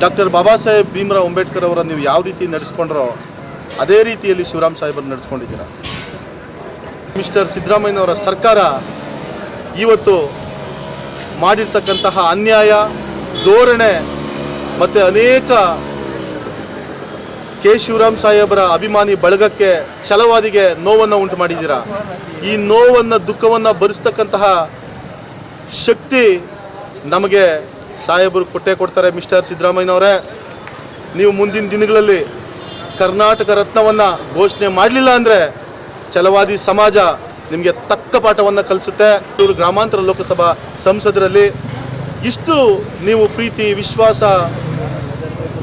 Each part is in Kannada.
ಡಾಕ್ಟರ್ ಬಾಬಾ ಸಾಹೇಬ್ ಭೀಮರಾವ್ ಅಂಬೇಡ್ಕರ್ ಅವರ ನೀವು ಯಾವ ರೀತಿ ನಡೆಸ್ಕೊಂಡ್ರೋ ಅದೇ ರೀತಿಯಲ್ಲಿ ಶಿವರಾಮ್ ಸಾಹೇಬರು ನಡೆಸ್ಕೊಂಡಿದ್ದೀರ? ಮಿಸ್ಟರ್ ಸಿದ್ದರಾಮಯ್ಯನವರ ಸರ್ಕಾರ ಇವತ್ತು ಮಾಡಿರ್ತಕ್ಕಂತಹ ಅನ್ಯಾಯ, ಧೋರಣೆ ಮತ್ತು ಅನೇಕ ಕೆ ಶಿವರಾಮ್ ಸಾಹೇಬರ ಅಭಿಮಾನಿ ಬಳಗಕ್ಕೆ ಛಲವಾದಿಗೆ ನೋವನ್ನು ಉಂಟು ಮಾಡಿದ್ದೀರಾ? ಈ ನೋವನ್ನು, ದುಃಖವನ್ನು ಭರಿಸ್ತಕ್ಕಂತಹ ಶಕ್ತಿ ನಮಗೆ ಸಾಹೇಬರು ಕೊಟ್ಟೇ ಕೊಡ್ತಾರೆ ಮಿಸ್ಟರ್ ಸಿದ್ದರಾಮಯ್ಯನವರೇ. ನೀವು ಮುಂದಿನ ದಿನಗಳಲ್ಲಿ ಕರ್ನಾಟಕ ರತ್ನವನ್ನು ಘೋಷಣೆ ಮಾಡಲಿಲ್ಲ ಅಂದರೆ ಛಲವಾದಿ ಸಮಾಜ ನಿಮಗೆ ತಕ್ಕ ಪಾಠವನ್ನು ಕಲಿಸುತ್ತೆ. ಇವರು ಗ್ರಾಮಾಂತರ ಲೋಕಸಭಾ ಸಂಸದರಲ್ಲಿ ಇಷ್ಟು ನೀವು ಪ್ರೀತಿ, ವಿಶ್ವಾಸ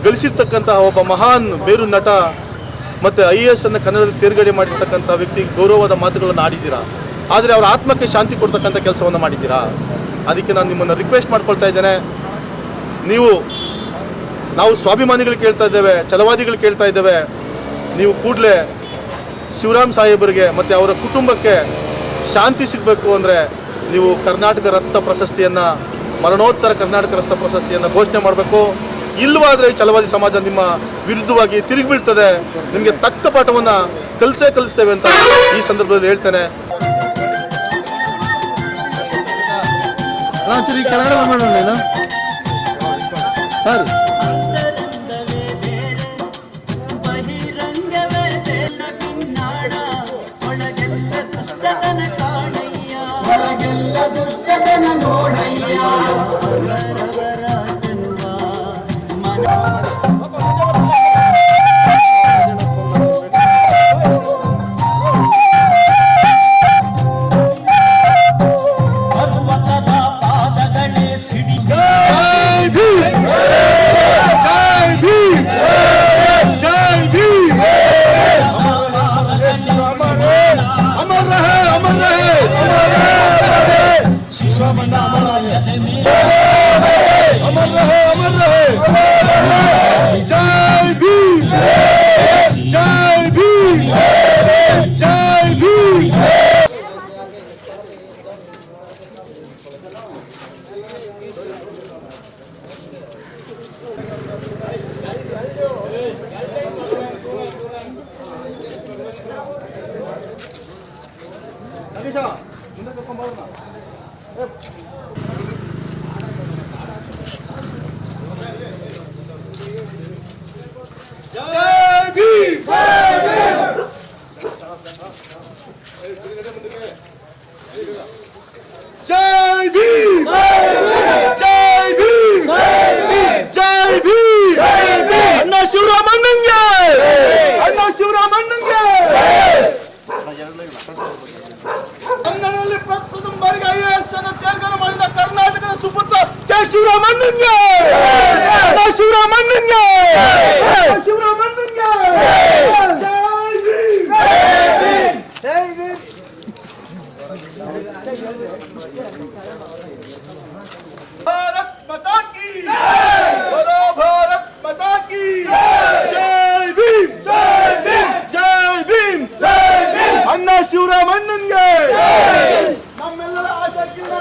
ಗಳಿಸಿರ್ತಕ್ಕಂತಹ ಒಬ್ಬ ಮಹಾನ್ ಬೇರು ನಟ ಮತ್ತು ಐ ಎ ಎಸ್ ಅನ್ನು ಕನ್ನಡದಲ್ಲಿ ತೇರ್ಗಡೆ ಮಾಡಿರ್ತಕ್ಕಂಥ ವ್ಯಕ್ತಿಗೆ ಗೌರವದ ಮಾತುಗಳನ್ನು ಆಡಿದ್ದೀರಾ? ಆದರೆ ಅವರ ಆತ್ಮಕ್ಕೆ ಶಾಂತಿ ಕೊಡ್ತಕ್ಕಂಥ ಕೆಲಸವನ್ನು ಮಾಡಿದ್ದೀರಾ? ಅದಕ್ಕೆ ನಾನು ನಿಮ್ಮನ್ನು ರಿಕ್ವೆಸ್ಟ್ ಮಾಡ್ಕೊಳ್ತಾ ಇದ್ದೇನೆ. ನೀವು, ನಾವು ಸ್ವಾಭಿಮಾನಿಗಳು ಕೇಳ್ತಾ ಇದ್ದೇವೆ, ಛಲವಾದಿಗಳು ಕೇಳ್ತಾ ಇದ್ದೇವೆ. ನೀವು ಕೂಡಲೇ ಶಿವರಾಮ್ ಸಾಹೇಬರಿಗೆ ಮತ್ತು ಅವರ ಕುಟುಂಬಕ್ಕೆ ಶಾಂತಿ ಸಿಗಬೇಕು ಅಂದರೆ ನೀವು ಕರ್ನಾಟಕ ರತ್ನ ಪ್ರಶಸ್ತಿಯನ್ನು, ಮರಣೋತ್ತರ ಕರ್ನಾಟಕ ರತ್ನ ಪ್ರಶಸ್ತಿಯನ್ನು ಘೋಷಣೆ ಮಾಡಬೇಕು. ಇಲ್ಲವಾದರೆ ಛಲವಾದಿ ಸಮಾಜ ನಿಮ್ಮ ವಿರುದ್ಧವಾಗಿ ತಿರುಗಿ ಬೀಳ್ತದೆ. ನಿಮಗೆ ತಕ್ಕ ಪಾಠವನ್ನು ಕಲಿಸೇ ಕಲಿಸ್ತೇವೆ ಅಂತ ಈ ಸಂದರ್ಭದಲ್ಲಿ ಹೇಳ್ತೇನೆ. ರಾತ್ರಿ ಕನ್ನಡ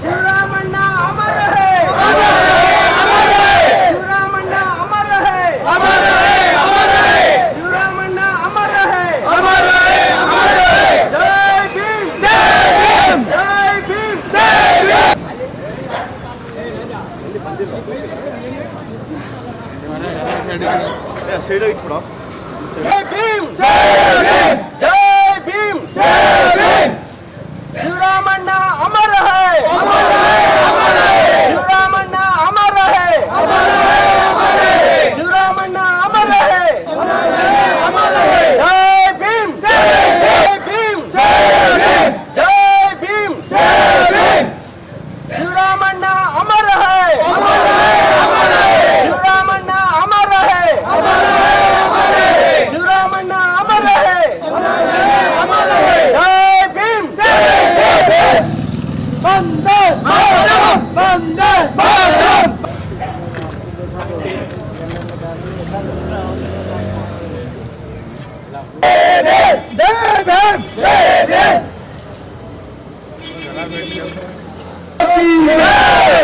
ಶಿವರಾಮಣ್ಣ ಅಮರ ಹೇ ಶಿವರಾಮಣ್ಣ ಅಮರ ಹೇ ಶಿವರಾಮಣ್ಣ ಅಮರ ಹೇ ಜೈ ಭೀಮ್ ಜೈ ಭೀಮ್ ಸೈಡ್ ಇಟ್ಬಿಡ ಜೈ ಭೀಮ್ ಜೈ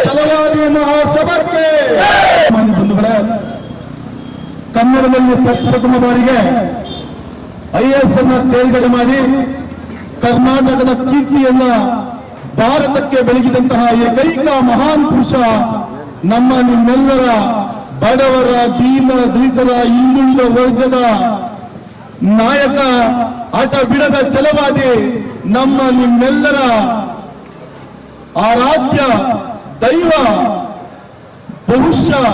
ಛಲವಾದಿ ಮಹಾಸಭಕ್ಕೆ ಮಾನ್ಯ ಕನ್ನಡದಲ್ಲಿ ಪ್ರಪ್ರಥಮ ಬಾರಿಗೆ ಐಎಸ್ ಎಸ್ ಅನ್ನ ತೇರ್ಗಡೆ ಮಾಡಿ ಕರ್ನಾಟಕದ ಕೀರ್ತಿಯನ್ನ ಭಾರತಕ್ಕೆ ಬೆಳಗಿದಂತಹ ಏಕೈಕ ಮಹಾನ್ ಪುರುಷ ನಮ್ಮ ನಿಮ್ಮೆಲ್ಲರ ಬಡವರ, ದೀನ, ದಲಿತರ, ಹಿಂದುಳಿದ ವರ್ಗದ ನಾಯಕ, ಆಟ ಬಿಡದ ಛಲವಾದಿ, ನಮ್ಮ ನಿಮ್ಮೆಲ್ಲರ ಆರಾಧ್ಯ, ದೈವ ಬಹುಶಃ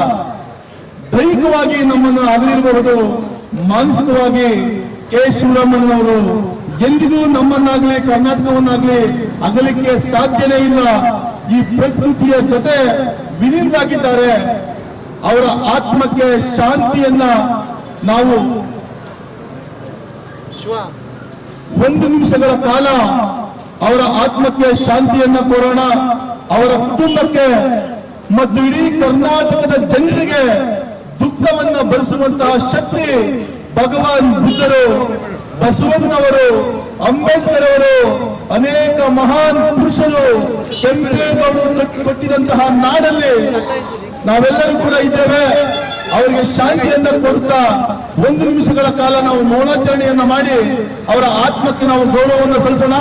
ದೈಹಿಕವಾಗಿ ನಮ್ಮನ್ನು ಅಗಲಿರಬಹುದು ಮಾನಸಿಕವಾಗಿ ಕೆ. ಶಿವರಾಮಣ್ಣನವರು ಎಂದಿಗೂ ನಮ್ಮನ್ನಾಗ್ಲಿ, ಕರ್ನಾಟಕವನ್ನಾಗ್ಲಿ ಅಗಲಿಕ್ಕೆ ಸಾಧ್ಯನೇ ಇಲ್ಲ. ಈ ಪ್ರಕೃತಿಯ ಜೊತೆ ವಿಲೀನರಾಗಿದ್ದಾರೆ. ಅವರ ಆತ್ಮಕ್ಕೆ ಶಾಂತಿಯನ್ನ ನಾವು ಒಂದು ನಿಮಿಷಗಳ ಕಾಲ ಅವರ ಆತ್ಮಕ್ಕೆ ಶಾಂತಿಯನ್ನ ಕೋರೋಣ ಅವರ ಕುಟುಂಬಕ್ಕೆ ಮತ್ತು ಇಡೀ ಕರ್ನಾಟಕದ ಜನರಿಗೆ ದುಃಖವನ್ನ ಭರಿಸುವಂತಹ ಶಕ್ತಿ ಭಗವಾನ್ ಬುದ್ಧರು ಬಸವಣ್ಣನವರು ಅಂಬೇಡ್ಕರ್ ಅವರು ಅನೇಕ ಮಹಾನ್ ಪುರುಷರು ಕೆಂಪೇಗೌಡರು ಕಟ್ಟಿದಂತಹ ನಾಡಲ್ಲಿ ನಾವೆಲ್ಲರೂ ಕೂಡ ಇದ್ದೇವೆ. ಅವರಿಗೆ ಶಾಂತಿಯನ್ನ ಕೊಡ್ತಾ ಒಂದು ನಿಮಿಷಗಳ ಕಾಲ ನಾವು ಮೌನಾಚರಣೆಯನ್ನ ಮಾಡಿ ಅವರ ಆತ್ಮಕ್ಕೆ ನಾವು ಗೌರವವನ್ನು ಸಲ್ಲಿಸೋಣ.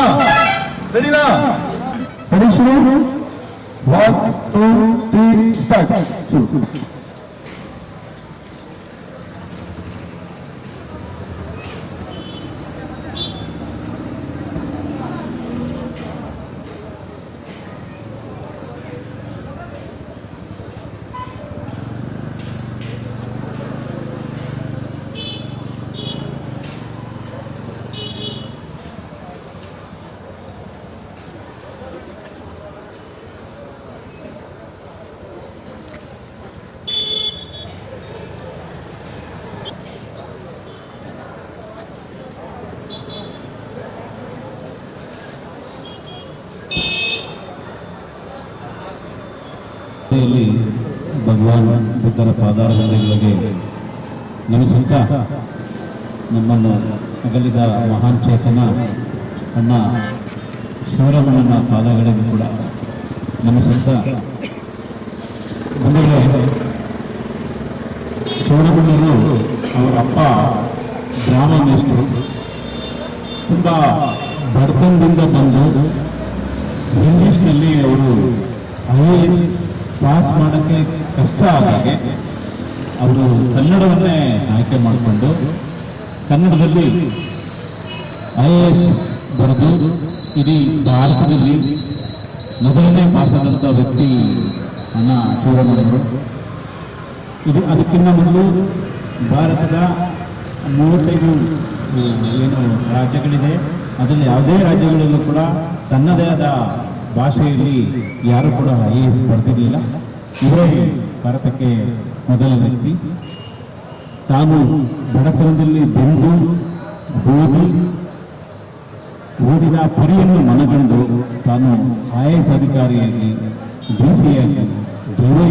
ರೆಡಿನಾ ರೆಡಿ ಶುರು? ಒನ್ ಟೂ ತ್ರೀ ಸ್ಟಾರ್ಟ್ ಶುರು ಇಲ್ಲಿ ಭಗವಾನ್ ಬುದ್ಧರ ಪಾದಾರಗಳಿಗೆ ನಮಿಸುತ್ತಾ ನಮ್ಮನ್ನು ಅಗಲಿದ ಮಹಾನ್ ಚೇತನ, ಅಣ್ಣ ಶಿವರಾಮಣ್ಣನ ಪಾದಗಳಿಗೂ ಕೂಡ ನಮಿಸುತ್ತಾ ಬಂಧುಗಳೇ ಶಿವರಾಮಣ್ಣರು ಅವರ ಅಪ್ಪ ಬ್ರಾಹ್ಮಣೇಶ್ವರು ತುಂಬ ಬಡತನದಿಂದ ಬಂದು ಇಂಗ್ಲಿಷ್ನಲ್ಲಿ ಅವರು ಐ ಎ ಎಸ್ ಪಾಸ್ ಮಾಡೋಕ್ಕೆ ಕಷ್ಟ ಆದಾಗೆ ಅವರು ಕನ್ನಡವನ್ನೇ ಆಯ್ಕೆ ಮಾಡಿಕೊಂಡು ಕನ್ನಡದಲ್ಲಿ ಐ ಎ ಎಸ್ ಬರೆದು ಇಡೀ ಭಾರತದಲ್ಲಿ ಮೊದಲನೇ ಆದಂಥ ವ್ಯಕ್ತಿ ಅಣ್ಣ ಶಿವರಾಮಣ್ಣವರು ಇದು ಅದಕ್ಕಿಂತ ಮೊದಲು ಭಾರತದ ಮೂವತ್ತೈದು ಏನು ರಾಜ್ಯಗಳಿದೆ, ಅದರಲ್ಲಿ ಯಾವುದೇ ರಾಜ್ಯಗಳಲ್ಲೂ ಕೂಡ ತನ್ನದೇ ಆದ ಭಾಷೆಯಲ್ಲಿ ಯಾರು ಕೂಡ ಐ ಎ ಎಸ್ ಬರ್ತಿರಲಿಲ್ಲ ಇವರೇ ಭಾರತಕ್ಕೆ ಮೊದಲ ವ್ಯಕ್ತಿ. ತಾನು ಬಡತನದಲ್ಲಿ ಬೆಂದು ಓದಿ ಓದಿದ ಪರಿಯನ್ನು ಮನಗಂಡು ತಾನು ಐ ಎಸ್ ಅಧಿಕಾರಿಯಾಗಿ ಡಿ ಸಿ ಆಗಿ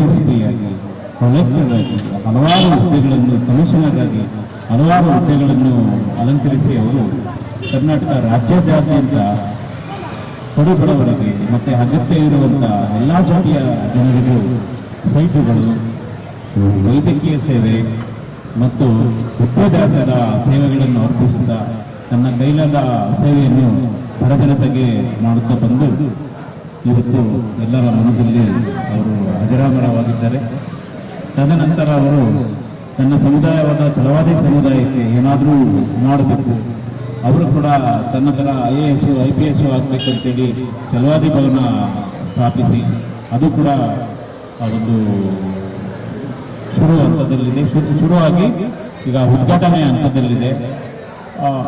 ಎಸ್ ಪಿ ಆಗಿ ಕಲೆಕ್ಟರ್ ಆಗಿ ಹಲವಾರು ಹುದ್ದೆಗಳನ್ನು ಕಮಿಷನರ್ ಆಗಿ ಹಲವಾರು ಹುದ್ದೆಗಳನ್ನು ಅಲಂಕರಿಸಿ ಅವರು ಕರ್ನಾಟಕ ರಾಜ್ಯಾದ್ಯಂತ ಪಡುಬಡವರಿಗೆ ಮತ್ತೆ ಅಗತ್ಯ ಇರುವಂಥ ಎಲ್ಲ ಜಾತಿಯ ಜನರಿಗೂ ಸೈಟುಗಳು, ವೈದ್ಯಕೀಯ ಸೇವೆ ಮತ್ತು ವಿದ್ಯಾಭ್ಯಾಸದ ಸೇವೆಗಳನ್ನು ಅರ್ಪಿಸುತ್ತಾ ತನ್ನ ಕೈಲಾದ ಸೇವೆಯನ್ನು ಬಡಜನತೆಗೆ ಮಾಡುತ್ತಾ ಬಂದು ಇವತ್ತು ಎಲ್ಲರ ಮನದಲ್ಲಿ ಅವರು ಅಜರಾಮರವಾಗಿದ್ದಾರೆ ತದನಂತರ ಅವರು ತನ್ನ ಸಮುದಾಯವಾದ ಚಲವಾದಿ ಸಮುದಾಯಕ್ಕೆ ಏನಾದರೂ ಮಾಡಬೇಕು. ಅವರು ಕೂಡ ತನ್ನ ಥರ I A S I P S ಆಗಬೇಕಂತೇಳಿ ಛಲವಾದಿ ಭವನ ಸ್ಥಾಪಿಸಿ, ಅದು ಕೂಡ ಆ ಒಂದು ಶುರು ಹಂತದಲ್ಲಿದೆ. ಶುರು ಶುರುವಾಗಿ ಈಗ ಉದ್ಘಾಟನೆ ಹಂತದಲ್ಲಿದೆ.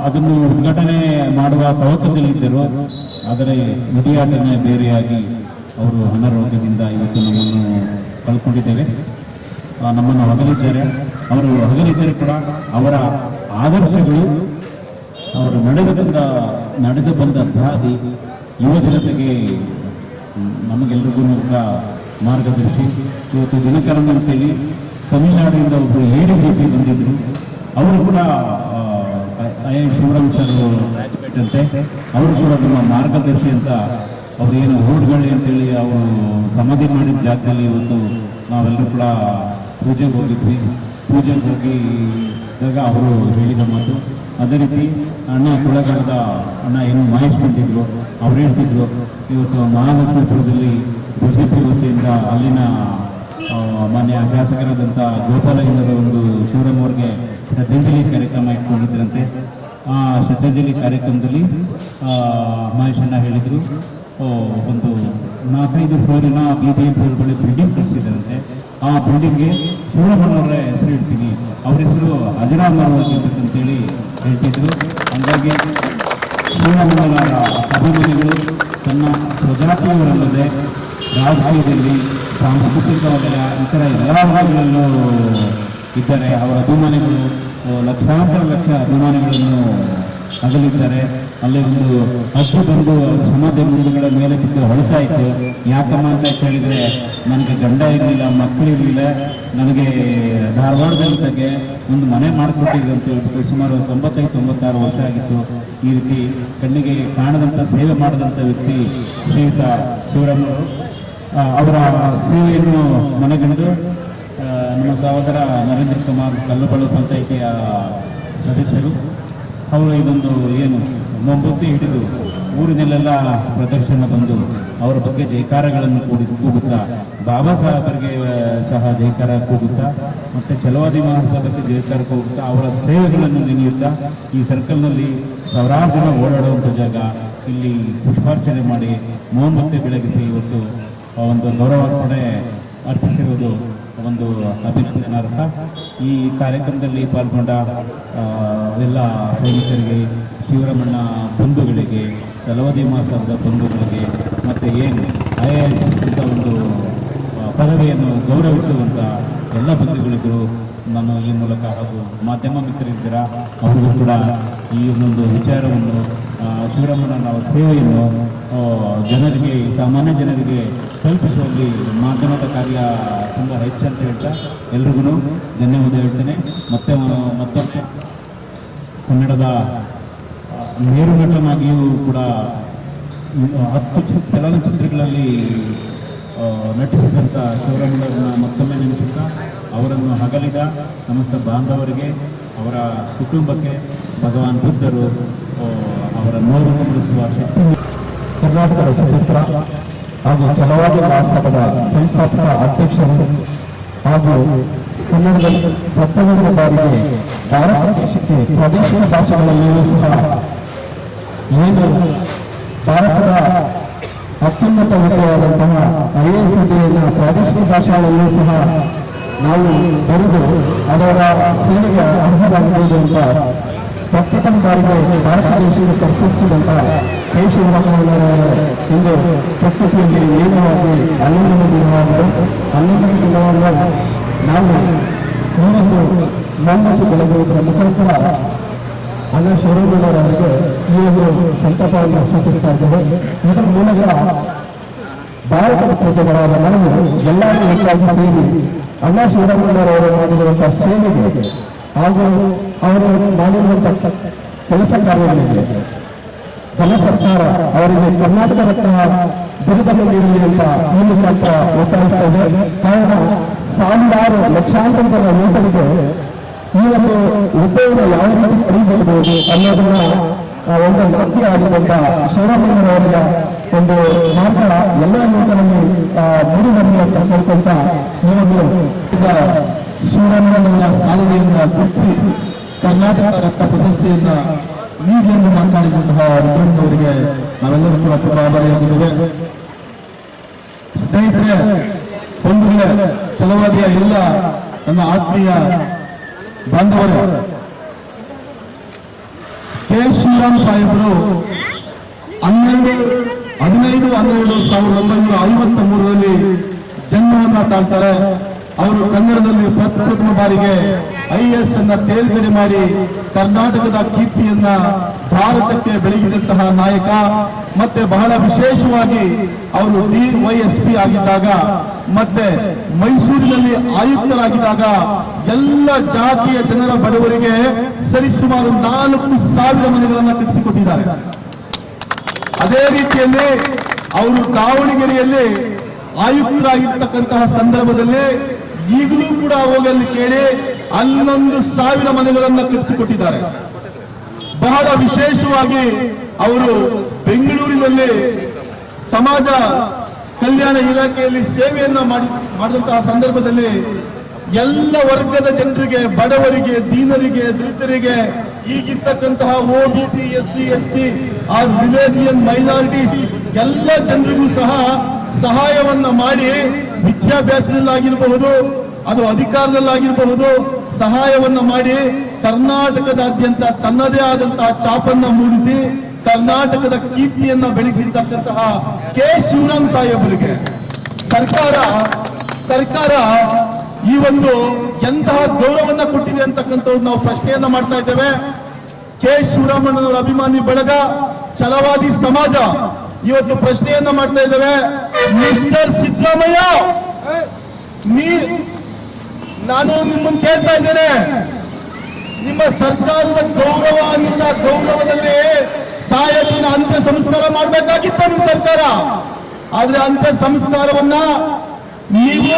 ಅದನ್ನು ಉದ್ಘಾಟನೆ ಮಾಡುವ ತವಕದಲ್ಲಿದ್ದರು ಆದರೆ ನುಡಿಯಾಟನೆ ಬೇರೆಯಾಗಿ ಅವರು ಅನಾರೋಗ್ಯದಿಂದ ಇವತ್ತು ನಮ್ಮನ್ನು ಕಳ್ಕೊಂಡಿದ್ದೇವೆ. ನಮ್ಮನ್ನು ಹಗಲಿದ್ದಾರೆ ಅವರು ಹಗಲಿದ್ದರೆ ಕೂಡ ಅವರ ಆದರ್ಶಗಳು, ಅವರು ನಡೆದು ನಡೆದು ಬಂದ ದಾದಿ ಯುವ ಜನತೆಗೆ ನಮಗೆಲ್ರಿಗೂ ಮಾರ್ಗದರ್ಶಿ. ಇವತ್ತು ದಿನಕರನ್ ಅಂತೇಳಿ ತಮಿಳುನಾಡಿನಿಂದ ಒಬ್ಬರು ಎ ಡಿ ಜಿ ಪಿ ಬಂದಿದ್ದರು ಅವರು ಕೂಡ ಐ ಎ ಶಿವರಾಮ್ ಸರ್ ಅಂತೆ. ಅವರು ಕೂಡ ನಮ್ಮ ಮಾರ್ಗದರ್ಶಿ ಅಂತ ಅವ್ರು ಏನು ರೋಡ್ಗಳು ಅಂತೇಳಿ ಅವರು ಸಮಾಧಿ ಮಾಡಿದ ಜಾಗದಲ್ಲಿ ಇವತ್ತು ನಾವೆಲ್ಲರೂ ಕೂಡ ಪೂಜೆಗೆ ಹೋಗಿದ್ವಿ. ಪೂಜೆಗೆ ಹೋಗಿ ಇದ್ದಾಗ ಅವರು ಹೇಳಿದ ಮಾತು. ಅದೇ ರೀತಿ ಅಣ್ಣ ಕುಳಗಾಲದ ಅಣ್ಣ ಏನು ಮಹೇಶ್ ಬಂದಿದ್ರು, ಅವ್ರು ಹೇಳ್ತಿದ್ರು, ಇವತ್ತು ಮಹಾಲಕ್ಷ್ಮೀಪುರದಲ್ಲಿ ಬಿ ಜೆ ಪಿ ವತಿಯಿಂದ ಅಲ್ಲಿನ ಮಾನ್ಯ ಶಾಸಕರಾದಂಥ ಗೋಪಾಲಯ್ಯನವರ ಒಂದು ಶಿವರಾಮ್ ಅವ್ರಿಗೆ ಶ್ರದ್ಧಾಂಜಲಿ ಕಾರ್ಯಕ್ರಮ ಇಟ್ಕೊಂಡಿದ್ರಂತೆ. ಆ ಶ್ರದ್ಧಾಂಜಲಿ ಕಾರ್ಯಕ್ರಮದಲ್ಲಿ ಮಹೇಶಣ್ಣ ಹೇಳಿದರು. ಒಂದು ನಾಲ್ಕೈದು ಫ್ಲೋರಿನ ಬಿ ಬಿ ಎಂ ಬಳಿ ಬಿಲ್ಡಿಂಗ್ ಕಟ್ಟಿಸಿದ್ರಂತೆ ಆ ಬಿಲ್ಡಿಂಗ್ಗೆ ಶಿವರಾಮಣ್ಣವರ ಹೆಸರು ಇಡ್ತೀನಿ. ಅವ್ರ ಹೆಸರು ಅಜರಾಮರವಾಗಿರ್ತಕ್ಕಂತೇಳಿ ಹೇಳ್ತಿದ್ರು. ಹಾಗಾಗಿ ಶಿವರಾಮಣ್ಣವರ ಅಭಿಮಾನಿಗಳು ತನ್ನ ಸ್ವಜಾತಿಯವರಲ್ಲದೆ ರಾಜಕೀಯದಲ್ಲಿ ಸಾಂಸ್ಕೃತಿಕ ವಲಯ, ಇತರ ಎಲ್ಲ ಭಾಗಗಳಲ್ಲೂ ಇದ್ದಾರೆ. ಅವರ ಅಭಿಮಾನಿಗಳು ಲಕ್ಷಾಂತರ ಲಕ್ಷ ಅಭಿಮಾನಿಗಳನ್ನು ಅಗಲಿದ್ದಾರೆ. ಅಲ್ಲಿ ಒಂದು ಅಜ್ಜಿ ಬಂದು ಅವ್ರ ಸಮಾಧಿ ಮುಂದುಗಳ ಮೇಲೆ ಬಿದ್ದು ಹೊಳಿತಾ ಇತ್ತು. ಯಾಕಮ್ಮ ಅಂತ ಕೇಳಿದರೆ, ನನಗೆ ಗಂಡ ಇರಲಿಲ್ಲ ಮಕ್ಕಳಿರಲಿಲ್ಲ ನನಗೆ ಧಾರವಾಡದಲ್ಲಿ ಒಂದು ಮನೆ ಮಾಡಿಕೊಟ್ಟಿದ್ರು ಅಂತ ಹೇಳ್ಬಿಟ್ಟು ಸುಮಾರು ತೊಂಬತ್ತೈದು, ತೊಂಬತ್ತಾರು ವರ್ಷ ಆಗಿತ್ತು. ಈ ರೀತಿ ಕಣ್ಣಿಗೆ ಕಾಣದಂಥ, ಸೇವೆ ಮಾಡಿದಂಥ ವ್ಯಕ್ತಿ ಶ್ರೀಯುತ ಶಿವರಾಮರು ಅವರ ಸೇವೆಯನ್ನು ಮನಗಂಡು ನಮ್ಮ ಸಹೋದರ ನರೇಂದ್ರ ಕುಮಾರ್ ಕಲ್ಲುಬಳ್ಳು ಪಂಚಾಯಿತಿಯ ಸದಸ್ಯರು, ಅವರು ಇದೊಂದು ಏನು ಮೊಂಬತ್ತಿ ಹಿಡಿದು ಊರಿನಲ್ಲೆಲ್ಲ ಪ್ರದರ್ಶನ ಬಂದು ಅವರ ಬಗ್ಗೆ ಜೈಕಾರಗಳನ್ನು ಕೂಡಿ ಕೂಗುತ್ತಾ, ಬಾಬಾ ಸಾಹೇಬರಿಗೆ ಸಹ ಜೈಕಾರ ಕೂಗುತ್ತಾ, ಮತ್ತು ಚಲವಾದಿ ಮಹಾಸಭೆಗೆ ಜೈಕಾರ ಕೂಗುತ್ತಾ, ಅವರ ಸೇವೆಗಳನ್ನು ನೆನೆಯುತ್ತಾ, ಈ ಸರ್ಕಲ್ನಲ್ಲಿ ಸಾವಿರಾರು ಜನ ಓಡಾಡುವಂಥ ಜಾಗ ಇಲ್ಲಿ ಪುಷ್ಪಾರ್ಚನೆ ಮಾಡಿ ಮೊಹಮ್ಮತ್ತೆ ಬೆಳಗಿಸಿ ಇವತ್ತು ಒಂದು ಗೌರವಾರ್ಪಣೆ ಅರ್ಪಿಸಿರುವುದು ಒಂದು ಅಭಿನಂದನಾರ್ಹ. ಈ ಕಾರ್ಯಕ್ರಮದಲ್ಲಿ ಪಾಲ್ಗೊಂಡ ಎಲ್ಲ ಸೈನಿಕರಿಗೆ, ಶಿವರಮಣ್ಣ ಬಂಧುಗಳಿಗೆ, ಚಲವದಿ ಮಾಸದ ಬಂಧುಗಳಿಗೆ, ಮತ್ತು ಏನು ಐ ಎ ಎಸ್ ಅಂತ ಒಂದು ಪದವಿಯನ್ನು ಗೌರವಿಸುವಂಥ ಎಲ್ಲ ಬಂಧುಗಳಿಗೂ ನಾನು ಈ ಮೂಲಕ ಹಾಗೂ ಮಾಧ್ಯಮ ಮಿತ್ರರಿದ್ದೀರಾ, ಅವರಿಗೂ ಕೂಡ ಈ ಒಂದು ವಿಚಾರವನ್ನು ಶಿವರಾಮಣ್ಣನ ಸೇವೆಯನ್ನು ಜನರಿಗೆ, ಸಾಮಾನ್ಯ ಜನರಿಗೆ ತಲುಪಿಸುವಲ್ಲಿ ಮಾಧ್ಯಮದ ಕಾರ್ಯ ತುಂಬ ಹೆಚ್ಚು ಅಂತ ಹೇಳ್ತಾ ಎಲ್ರಿಗೂ ಧನ್ಯವಾದ ಹೇಳ್ತೇನೆ. ಮತ್ತೆ ಮತ್ತೊಮ್ಮೆ ಕನ್ನಡದ ಮೇರುನಟನಾಗಿಯೂ ಮೇರು ನಟನಾಗಿಯೂ ಕೂಡ ಹತ್ತು ಚಿ- ಚಲನಚಿತ್ರಗಳಲ್ಲಿ ನಟಿಸಿದಂಥ ಶಿವರಾಮಣ್ಣವ್ರನ್ನ ಮತ್ತೊಮ್ಮೆ ನೆನೆಸುತ್ತಾ ಅವರನ್ನು ಹಗಲಿದ ಸಮಸ್ತ ಬಾಂಧವರಿಗೆ, ಅವರ ಕುಟುಂಬಕ್ಕೆ ಭಗವಾನ್ ಬುದ್ಧರು ಅವರ ನೋವು ಮೂಡಿಸುವ ಶಕ್ತಿ ಕರ್ನಾಟಕದ ಸುಪುತ್ರ ಹಾಗೂ ಛಲವಾದಿ ಮಹಾಸಭಾದ ಸಂಸ್ಥಾಪಕ ಅಧ್ಯಕ್ಷರು ಹಾಗೂ ಕನ್ನಡದಲ್ಲಿ ಪ್ರಥಮ ಬಾರಿಗೆ ಭಾರತ ದೇಶಕ್ಕೆ ಪ್ರಾದೇಶಿಕ ಭಾಷೆಗಳಲ್ಲಿಯೂ ಸಹ ಏನು ಭಾರತದ ಅತ್ಯುನ್ನತ ಹುದ್ದೆಯಾದಂತಹ ಐ ಎ ಎಸ್ ಹುದ್ದೆಯನ್ನು ಪ್ರಾದೇಶಿಕ ಭಾಷೆಗಳಲ್ಲಿಯೂ ಸಹ ನಾವು ಬರೆದು ಅದರ ಸೇವೆಗೆ ಅರ್ಹರಾಗಬಹುದು ಅಂತ ಪ್ರಪ್ರಥಮ ಬಾರಿಗೆ ಭಾರತ ದೇಶಕ್ಕೆ ಪರಿಚಯಿಸಿದಂತಹ ಇಂದು ಪ್ರಕೃತಿಯಲ್ಲಿ ನೇರವಾಗಿ ಹನ್ನೊಂದನೇ ದಿನವಾಗಿದೆ ಹನ್ನೊಂದನೇ ದಿನವನ್ನು ನಾವು ಮೂವತ್ತು ಮಂಡಿಸಿ ಬೆಳಗುವುದರ ಮುಖಾಂತರ ಅಣ್ಣ ಶಿವರೇಗೌಡರವರಿಗೆ ಈ ಒಂದು ಸಂತಾಪವನ್ನು ಸೂಚಿಸ್ತಾ ಇದ್ದೇವೆ. ಇದರ ಮೂಲಕ ಭಾರತದ ಪ್ರಜೆಗಳಾದ ನಾವು ಎಲ್ಲರೂ ಹೆಚ್ಚಾಗಿ ಸೇರಿ ಅಣ್ಣ ಶಿವರಾಮಯ್ಯನವರು ಮಾಡಿರುವಂತಹ ಸೇವೆಗೆ ಹಾಗೂ ಅವರು ಮಾಡಿರುವಂಥ ಕೆಲಸ ಕಾರ್ಯಗಳಿಗೆ ಜನ ಸರ್ಕಾರ ಅವರಿಗೆ ಕರ್ನಾಟಕ ರತ್ನ ನೀಡಲಿ ಅಂತ ಈ ಮುಖಾಂತರ ಒತ್ತಾಯಿಸ್ತಾ ಕಾರಣ ಸಾವಿರಾರು ಲಕ್ಷಾಂತರ ಜನ ಯುವಕರಿಗೆ ಈ ಒಂದು ಉದ್ಯೋಗ ಯಾವ ರೀತಿ ಪಡೆಯಬಹುದು ಅನ್ನೋದನ್ನ ಒಂದು ನಾಟ್ಯ ಆಡಿಕೊಂಡ ಶಿವರಾಮಯ್ಯನವರ ಒಂದು ಮಾರ್ಗ ಎಲ್ಲ ಯುವಕರಲ್ಲಿ ಮುಡಿಬರಲಿ ಅಂತ ಕೇಳ್ಕೊಂತ ನೀವು ಈಗ ಶಿವರಾಮಯ್ಯನವರ ಸಾಧನೆಯಿಂದ ಗುರುತಿಸಿ ಕರ್ನಾಟಕ ರತ್ನ ಪ್ರಶಸ್ತಿಯನ್ನ ನೀಡಿ ಎಂದು ಮಾತನಾಡಿದಂತಹ ರುದ್ರಣ್ಣನವರಿಗೆ ನಾವೆಲ್ಲರೂ ಕೂಡ ತುಂಬಾ ಆಭಾರಿಯಾಗಿದ್ದೇವೆ ಸ್ನೇಹಿತರೆ, ಬಂಧುಗಳೇ ಚಲವಾದಿಯ ಎಲ್ಲ ನನ್ನ ಆತ್ಮೀಯ ಬಾಂಧವರು, ಕೆ. ಶ್ರೀರಾಮ್ ಸಾಹೇಬರು ಹನ್ನೆರಡು, ಹದಿನೈದು, ಹನ್ನೆರಡು ಸಾವಿರದ ಒಂಬೈನೂರ ಐವತ್ತ ಮೂರರಲ್ಲಿ ಜನ್ಮವನ್ನ ತಾಳ್ತಾರೆ. ಅವರು ಕನ್ನಡದಲ್ಲಿ ಪ್ರಪ್ರಥಮ ಬಾರಿಗೆ ಐ ಎಸ್ ಅನ್ನ ತೇರ್ಗಡೆ ಮಾಡಿ ಕರ್ನಾಟಕದ ಕೀರ್ತಿಯನ್ನ ಭಾರತಕ್ಕೆ ಬೆಳಗಿದಂತಹ ನಾಯಕ, ಮತ್ತೆ ಬಹಳ ವಿಶೇಷವಾಗಿ ಅವರು ಡಿ ವೈ ಆಗಿದ್ದಾಗ, ಮತ್ತೆ ಮೈಸೂರಿನಲ್ಲಿ ಆಯುಕ್ತರಾಗಿದ್ದಾಗ ಎಲ್ಲ ಜಾತಿಯ ಜನರ ಬಡವರಿಗೆ ಸರಿಸುಮಾರು ನಾಲ್ಕು ಸಾವಿರ ಮನೆಗಳನ್ನ ಕಟ್ಟಿಸಿಕೊಟ್ಟಿದ್ದಾರೆ. ಅದೇ ರೀತಿಯಲ್ಲಿ ಅವರು ದಾವಣಗೆರೆಯಲ್ಲಿ ಆಯುಕ್ತರಾಗಿರ್ತಕ್ಕಂತಹ ಸಂದರ್ಭದಲ್ಲಿ ಈಗಲೂ ಕೂಡ ಹೋಗಲು ಕೇಳಿ ಹನ್ನೊಂದು ಸಾವಿರ ಮನೆಗಳನ್ನ ಕಟ್ಟಿಸಿಕೊಟ್ಟಿದ್ದಾರೆ. ಬಹಳ ವಿಶೇಷವಾಗಿ ಅವರು ಬೆಂಗಳೂರಿನಲ್ಲಿ ಸಮಾಜ ಕಲ್ಯಾಣ ಇಲಾಖೆಯಲ್ಲಿ ಸೇವೆಯನ್ನ ಮಾಡಿ, ಮಾಡಿದಂತಹ ಸಂದರ್ಭದಲ್ಲಿ ಎಲ್ಲ ವರ್ಗದ ಜನರಿಗೆ, ಬಡವರಿಗೆ, ದೀನರಿಗೆ, ದಲಿತರಿಗೆ, ಈಗಿರ್ತಕ್ಕಂತಹ O B C S C S T ಆ ರಿಲಿಜಿಯನ್ ಮೈನಾರಿಟೀಸ್ ಎಲ್ಲ ಜನರಿಗೂ ಸಹ ಸಹಾಯವನ್ನ ಮಾಡಿ ವಿದ್ಯಾಭ್ಯಾಸದಲ್ಲಾಗಿರಬಹುದು, ಅದು ಅಧಿಕಾರದಲ್ಲಾಗಿರಬಹುದು, ಸಹಾಯವನ್ನ ಮಾಡಿ ಕರ್ನಾಟಕದಾದ್ಯಂತ ತನ್ನದೇ ಆದಂತಹ ಚಾಪನ್ನ ಮೂಡಿಸಿ ಕರ್ನಾಟಕದ ಕೀರ್ತಿಯನ್ನ ಬೆಳೆಸಿರ್ತಕ್ಕಂತಹ ಕೆ. ಶಿವರಾಮ್ ಸಾಹೇಬರಿಗೆ ಸರ್ಕಾರ ಸರ್ಕಾರ ಈ ಒಂದು ಎಂತಹ ಗೌರವನ್ನ ಕೊಟ್ಟಿದೆ ಅಂತಕ್ಕಂಥದ್ದು ನಾವು ಪ್ರಶ್ನೆಯನ್ನ ಮಾಡ್ತಾ ಇದ್ದೇವೆ. ಕೆ. ಶಿವರಾಮಣ್ಣನವರ ಅಭಿಮಾನಿ ಬಳಗ, ಛಲವಾದಿ ಸಮಾಜ ಇವತ್ತು ಪ್ರಶ್ನೆಯನ್ನ ಮಾಡ್ತಾ ಇದ್ದೇವೆ ಮಿಸ್ಟರ್ ಸಿದ್ದರಾಮಯ್ಯ, ನೀ, ನಾನು ನಿಮ್ಮನ್ನು ಕೇಳ್ತಾ ಇದ್ದೇನೆ. ನಿಮ್ಮ ಸರ್ಕಾರದ ಗೌರವ ಅನ್ನಿಂದ ಗೌರವದಲ್ಲಿ ಸಾಯಬಿನ ಅಂತ್ಯ ಸಂಸ್ಕಾರ ಮಾಡಬೇಕಾಗಿತ್ತು ನಿಮ್ಮ ಸರ್ಕಾರ. ಆದ್ರೆ ಅಂತ್ಯ ಸಂಸ್ಕಾರವನ್ನ ನೀವು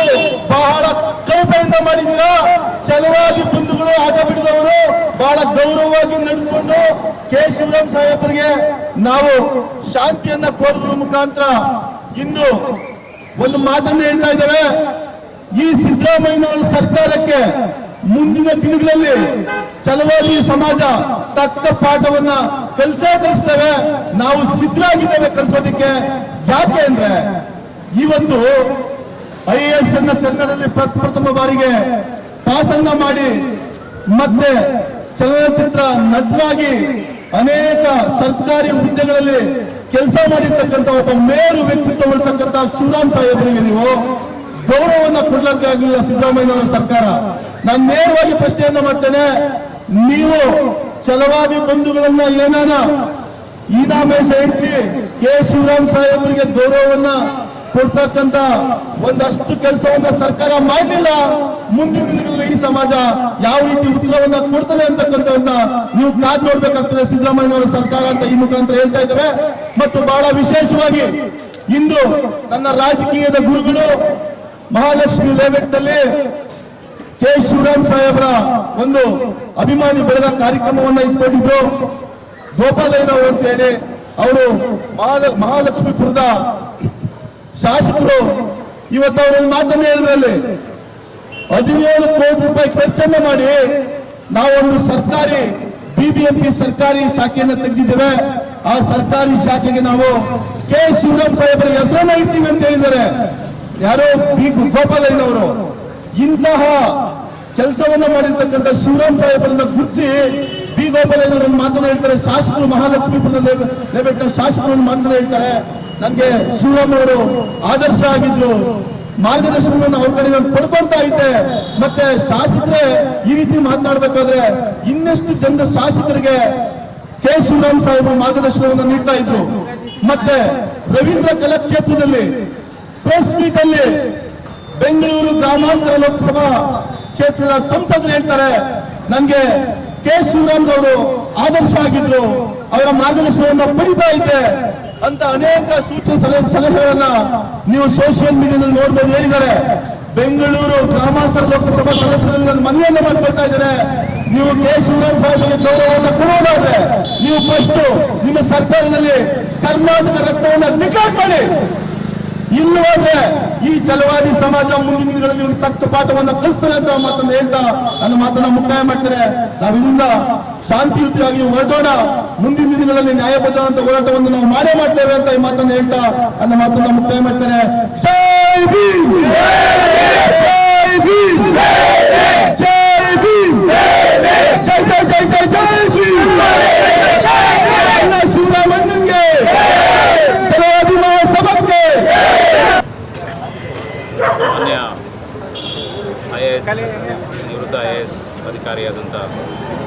ಬಹಳ ಕಳಪೆಯಿಂದ ಮಾಡಿದ್ದೀರಾ? ಛಲವಾದಿ ಬಂಧುಗಳು ಆಟ ಬಿಡಿದವರು ಬಹಳ ಗೌರವವಾಗಿ ನಡೆದುಕೊಂಡು ಕೆ ಶಿವರಾಮ್ ಸಾಹೇಬರಿಗೆ ನಾವು ಶಾಂತಿಯನ್ನ ಕೋರಿದ್ರ ಮುಖಾಂತರ ಇಂದು ಒಂದು ಮಾತನ್ನು ಹೇಳ್ತಾ ಇದ್ದೇವೆ. ಈ ಸಿದ್ದರಾಮಯ್ಯನವರ ಸರ್ಕಾರಕ್ಕೆ ಮುಂದಿನ ದಿನಗಳಲ್ಲಿ ಚಲವಾದಿ ಸಮಾಜ ತಕ್ಕ ಪಾಠವನ್ನ ಕಲ್ಸೇ ಕಲಿಸ್ತೇವೆ. ನಾವು ಸಿದ್ಧರಾಗಿದ್ದೇವೆ ಕಲಿಸೋದಕ್ಕೆ. ಯಾಕೆ ಅಂದ್ರೆ ಇವತ್ತು ಐ ಎ ಎಸ್ ಅನ್ನ ಕನ್ನಡದಲ್ಲಿ ಪ್ರಪ್ರಥಮ ಬಾರಿಗೆ ಪಾಸನ್ನ ಮಾಡಿ ಮತ್ತೆ ಚಲನಚಿತ್ರ ನಟರಾಗಿ ಅನೇಕ ಸರ್ಕಾರಿ ಹುದ್ದೆಗಳಲ್ಲಿ ಕೆಲಸ ಮಾಡಿರ್ತಕ್ಕಂಥ ಒಬ್ಬ ಮೇರು ವ್ಯಕ್ತಿತ್ವ ಉಳ್ತಕ್ಕಂಥ ಶಿವರಾಮ್ ಸಾಹೇಬರಿಗೆ ನೀವು ಗೌರವವನ್ನು ಕೊಡ್ಲಿಕ್ಕಾಗಲಿಲ್ಲ ಸಿದ್ದರಾಮಯ್ಯನವರ ಸರ್ಕಾರ. ನಾನು ನೇರವಾಗಿ ಪ್ರಶ್ನೆಯನ್ನ ಮಾಡ್ತೇನೆ. ನೀವು ಚಲವಾದಿ ಬಂಧುಗಳನ್ನ ಏನಾನ ಈನಾಮೇಶ ಇರಿಸಿ ಕೆ. ಶಿವರಾಮ್ ಸಾಹೇಬರಿಗೆ ಗೌರವವನ್ನ ಕೊಡ್ತಕ್ಕಂತ ಒಂದಷ್ಟು ಕೆಲಸವನ್ನ ಸರ್ಕಾರ ಮಾಡಲಿಲ್ಲ ಮುಂದಿನ ದಿನಗಳಲ್ಲಿ ಈ ಸಮಾಜ. ಯಾವ ರೀತಿ ಉತ್ತರವನ್ನ ಕೊಡ್ತದೆ ಅಂತಕ್ಕಂಥವನ್ನ ನೀವು ಕಾದ್ ನೋಡ್ಬೇಕಾಗ್ತದೆ. ಸಿದ್ದರಾಮಯ್ಯನವರ ಸರ್ಕಾರ ಅಂತ ಈ ಮುಖಾಂತರ ಹೇಳ್ತಾ ಇದ್ದೇವೆ. ಮತ್ತು ಬಹಳ ವಿಶೇಷವಾಗಿ ಇಂದು ನನ್ನ ರಾಜಕೀಯದ ಗುರುಗಳು ಮಹಾಲಕ್ಷ್ಮಿ ಲೇಔಟ್ನಲ್ಲಿ ಕೆ. ಶಿವರಾಮ್ ಸಾಹೇಬ್ರ ಒಂದು ಅಭಿಮಾನಿ ಬೆಳೆದ ಕಾರ್ಯಕ್ರಮವನ್ನ ಇಟ್ಕೊಂಡಿದ್ರು. ಗೋಪಾಲಯ್ಯನವರು ಅಂತೇಳಿ ಅವರು ಮಹಾಲ, ಮಹಾಲಕ್ಷ್ಮೀಪುರದ ಶಾಸಕರು ಇವತ್ತು ಅವರೊಂದು ಮಾತನ್ನು ಹೇಳಿದ್ರಲ್ಲಿ ಹದಿನೇಳು ಕೋಟಿ ರೂಪಾಯಿ ಖರ್ಚನ್ನು ಮಾಡಿ ನಾವೊಂದು ಸರ್ಕಾರಿ ಬಿಬಿಎಂಪಿ ಸರ್ಕಾರಿ ಶಾಖೆಯನ್ನು ತೆಗೆದಿದ್ದೇವೆ. ಆ ಸರ್ಕಾರಿ ಶಾಖೆಗೆ ನಾವು ಕೆ ಶಿವರಾಮ್ ಸಾಹೇಬರ ಹೆಸರನ್ನ ಇರ್ತೀವಿ ಅಂತ ಹೇಳಿದ್ದಾರೆ. ಯಾರೋ ಬಿ ಗೋಪಾಲಯ್ಯನವರು. ಇಂತಹ ಕೆಲಸವನ್ನ ಮಾಡಿರ್ತಕ್ಕಂಥ ಶಿವರಾಮ್ ಸಾಹೇಬರನ್ನ ಗುರುತಿಸಿ ಬಿ ಗೋಪಾಲಯ್ಯನವರು ಮಾತನ್ನ ಹೇಳ್ತಾರೆ. ಶಾಸಕರು ಮಹಾಲಕ್ಷ್ಮೀಪುರದ ಲೇಬೆಟ್ನ ಶಾಸಕರು ಮಾತನ್ನ ಹೇಳ್ತಾರೆ. ನನಗೆ ಅವರು ಆದರ್ಶ ಆಗಿದ್ರು ಮಾರ್ಗದರ್ಶನವನ್ನು ಅವ್ರ ಕಡೆ ನಾನು ಪಡ್ಕೊಂತ ಇದ್ದೆ. ಮತ್ತೆ ಶಾಸಕರೇ ಈ ರೀತಿ ಮಾತನಾಡ್ಬೇಕಾದ್ರೆ ಇನ್ನಷ್ಟು ಜನರ ಶಾಸಕರಿಗೆ ಕೆ ಶಿವರಾಮ್ ಸಾಹೇಬರು ಮಾರ್ಗದರ್ಶನವನ್ನು ನೀಡ್ತಾ ಇದ್ರು. ಮತ್ತೆ ರವೀಂದ್ರ ಕಲಾಕ್ಷೇತ್ರದಲ್ಲಿ ಪ್ರೆಸ್ ಮೀಟ್ ಅಲ್ಲಿ ಬೆಂಗಳೂರು ಗ್ರಾಮಾಂತರ ಲೋಕಸಭಾ ಕ್ಷೇತ್ರದ ಸಂಸದರು ಹೇಳ್ತಾರೆ ನನಗೆ ಕೆ ಶಿವರಾಮ್ ಅವರು ಆದರ್ಶ ಆಗಿದ್ರು. ಅವರ ಮಾರ್ಗದರ್ಶನವನ್ನು ಪಡಿತಾ ಇದ್ದೆ. ಅಂತ ಅನೇಕ ಸೂಚನೆ ಸಲಹೆ ಸಲಹೆಗಳನ್ನ ನೀವು ಸೋಷಿಯಲ್ ಮೀಡಿಯಾದಲ್ಲಿ ನೋಡ್ಬೋದು, ಹೇಳಿದ್ದಾರೆ. ಬೆಂಗಳೂರು ಗ್ರಾಮಾಂತರ ಲೋಕಸಭಾ ಸದಸ್ಯರಲ್ಲಿ ನನ್ನ ಮನವಿಯನ್ನು ಮಾಡ್ಕೊಳ್ತಾ ಇದ್ದಾರೆ. ನೀವು ಕೆ ಶಿವರಾಮ್ ಸಾಹೇಬರಿಗೆ ಗೌರವವನ್ನು ಕೊಡುವುದಾದ್ರೆ ನೀವು ಫಸ್ಟ್ ನಿಮ್ಮ ಸರ್ಕಾರದಲ್ಲಿ ಕರ್ನಾಟಕ ರತ್ನವನ್ನು ಡಿಕ್ಲೇರ್ ಮಾಡಿ. ಇಲ್ಲವಾದ್ರೆ ಈ ಚಲವಾದಿ ಸಮಾಜ ಮುಂದಿನ ದಿನಗಳಲ್ಲಿ ನಿಮಗೆ ತಕ್ಕ ಪಾಠವನ್ನು ಕಲಿಸ್ತಾರೆ ಅಂತ ಮತ್ತೊಂದು ಹೇಳ್ತಾ ನನ್ನ ಮಾತನ್ನ ಮುಕ್ತಾಯ ಮಾಡ್ತಾರೆ ನಾವು ಇದರಿಂದ ಶಾಂತಿಯುತವಾಗಿ ಹೊರಟೋಣ ಮುಂದಿನ ದಿನಗಳಲ್ಲಿ ನ್ಯಾಯಬದ್ಧವಾದಂತ ಹೋರಾಟವನ್ನು ನಾವು ಮಾಡೇ ಮಾಡ್ತೇವೆ ಅಂತ ಈ ಮಾತನ್ನ ಹೇಳ್ತಾ ನನ್ನ ಮಾತನ್ನ ಮುಕ್ತಾಯ ಮಾಡ್ತಾರೆ ಜೈ ಭೀಮ್! ಜೈ ಭೀಮ್! ಜೈ ಜೈ ಜೈ ಜೈ ಜೈ ಜೈ ಅಣ್ಣ ಶಿವರಾಮಣ್ಣನ್ಗೆ ಛಲವಾದಿ ಮಹಾಸಭಕ್ಕೆ ಮಾನ್ಯ ಐ ಎ ಎಸ್, ನಿವೃತ್ತ ಐ ಎ ಎಸ್ ಅಧಿಕಾರಿಯಾದಂಥ